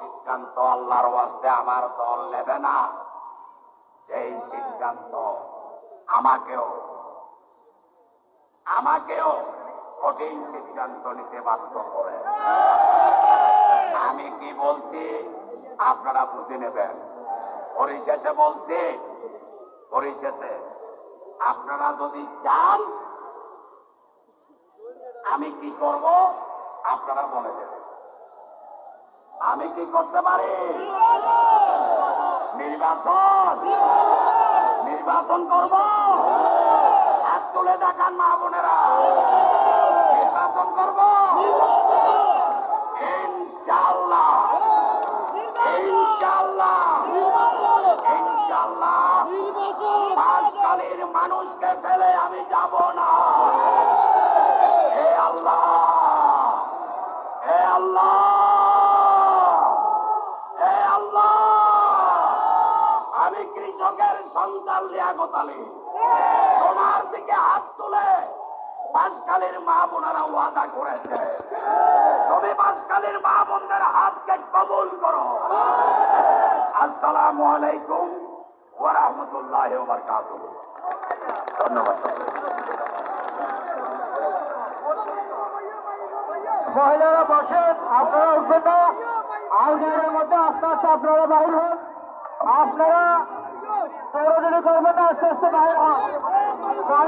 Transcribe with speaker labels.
Speaker 1: সিদ্ধান্ত আল্লাহর ওয়াস্তে আমার দল নেবে না। সেই সিদ্ধান্ত আমাকেও আমাকেও কঠিন সিদ্ধান্ত নিতে বাধ্য করে। আমি কি বলছি? আপনারা বুঝে নেবেন। পরিশেষে বলছি, পরিশেষে আপনারা যদি চান, আমি কি করব? আপনারা বলে দেবেন। আমি কি করতে পারি? নির্বাচন! নির্বাচন করব! হাত তুলে দেখান, মা বোনেরা। নির্বাচন করব! ইনশাল্লাহ ইনশাল্লাহ ইনশাল্লাহ বাসকালীর মানুষকে ফেলে আমি যাব না। হে আল্লাহ! হে আল্লাহ হে আল্লাহ আমি কৃষকের সন্তান লিয়াকত আলী তোমার দিকে হাত তুলে বাসকালীর মা বোনেরা ওয়াদা করেছে। তুমি বাসকালীর মা বোনদের হাতকে কবুল করো। আসসালামু আলাইকুম ওয়া ধন্যবাদ
Speaker 2: মহিলারা বসেন, আপনারা উঠবেন না। আউটডোরের মধ্যে আস্তে আস্তে আপনারা বাহির হন। আপনারা দৌড়াদৌড়ি করবেন না আস্তে আস্তে বাহির হন